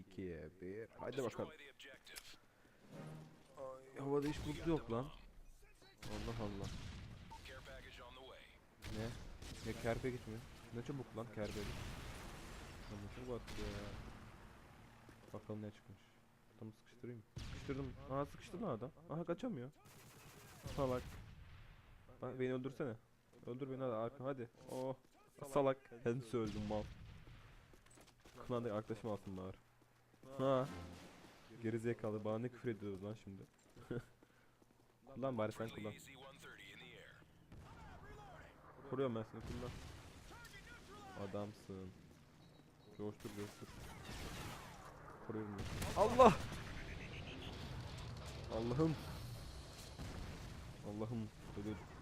2, 1. Haydi bakalım. Ay, havada hiç bulut yok lan. Allah Allah. Ne? Ne kerpe geçmiyor? Ne çabuk lan kerpe geç. Lan ne çabuk attı ya. Bakalım ne çıkmış. Adamı sıkıştırayım. Sıkıştırdım. Aha sıkıştı lan adam. Aha kaçamıyor. Salak. Lan beni öldürsene. Öldür beni hadi arka hadi. Oh. Salak. Kendisi öldüm mal. Kulağında yaklaşım alsın bari. Ha. Gerizekalı bana ne küfür ediyoruz lan şimdi. kullan bari sen kullan. Friendly AC-130 in the air. Kuruyorum ben seni kullan. Adamsın. Coştur coştur. Kuruyorum ben. Allah! Allah'ım. Allah'ım. Ölüyorduk.